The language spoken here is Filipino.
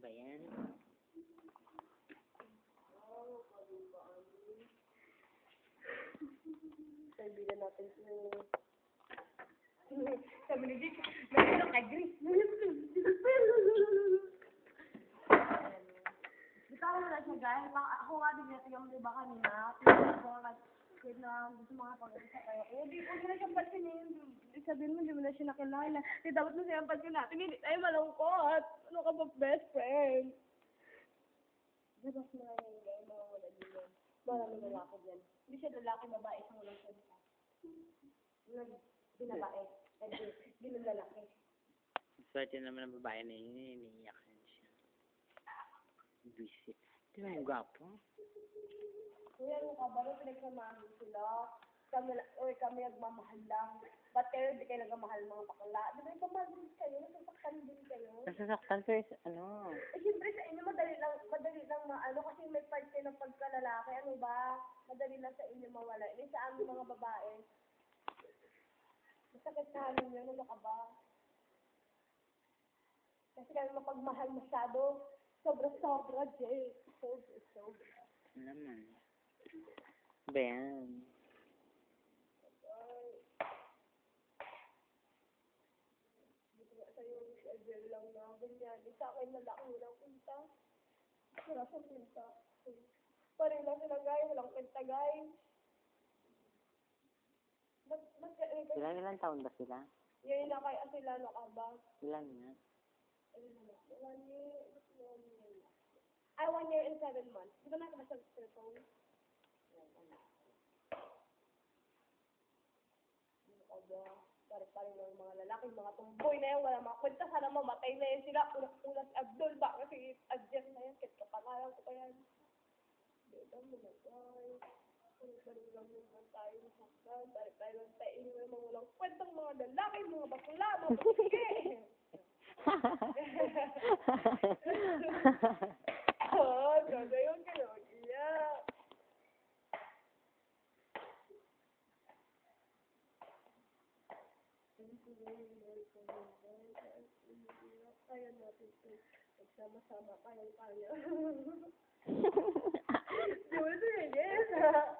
Ba yan? Kaibigan natin si... Sabi ni Jake, meron kay Grace. Bitawan mo na siya, guys. Ako nga din natin yung diba kanina. Kahit na gusto mga pag-isa kayo. Eh, di ko na siyang pansinin. Sabihin mo, di mo na siya nakilala. Di dapat mo siyang pansin natin. Hindi tayo malungkot. Ano ka ba, best friend? Dapat mo na yung guys. Mawawala din yan. Maraming lalaki dyan. Hindi siya lalaki, babae. Isang walang salita. Nag, binabae. Hindi, hindi lalaki. Swerte naman ang babae na yun, eh, iniiyak siya. Visit. Ba yung gwapo? Kuya? Nung pinagsamahan sila, kami, oy, kami nagmamahal lang. Ba't kayo di kayo nagmamahal mga bakla? Di ba nagmamahal din kayo? Nasasaktan din kayo? Nasasaktan pero is- ano? Eh, siyempre sa inyo, madali lang, madali lang maano, kasi may part kayo ng pagkalalaki. Ano ba? Madali lang sa inyo mawala. Eh, sa amin mga babae, masakit sa amin yun, ano ka ba? Kasi kami mapagmahal masyado. Sobra-sobra, Jay. Sobra-sobra. Naman? Miss Adele lang na ganyan. Eh, sa akin na lang walang kwenta. Wala siyang kwenta. Pareho lang sila, guys. Walang kwenta, guys. Ba't, ba't, eh, eh, Ilan, ilan taon ba sila? yun na kaya sila, ano ka ba? Ilan nga? Ayun na, One year, one year. Ay, one year and seven months. Di ba na ba sa cellphone? Yan, ano. Ano ka ba? Pare-pare ng mga lalaki, mga tumboy na yan, wala mga kwenta, sana mamatay na yan sila. Una-una si Abdul ba? Kasi adjust na yan, kit kapanalan ko pa yan. Dito mo na, guys. Pare-pare lang naman tayo nasaktan. Pare-pare lang tayo yung mga walang kwentang mga lalaki, mga bakla, mga. Kaya natin ito. Magsama-sama kayang kaya. Di ba ito yun? Yes!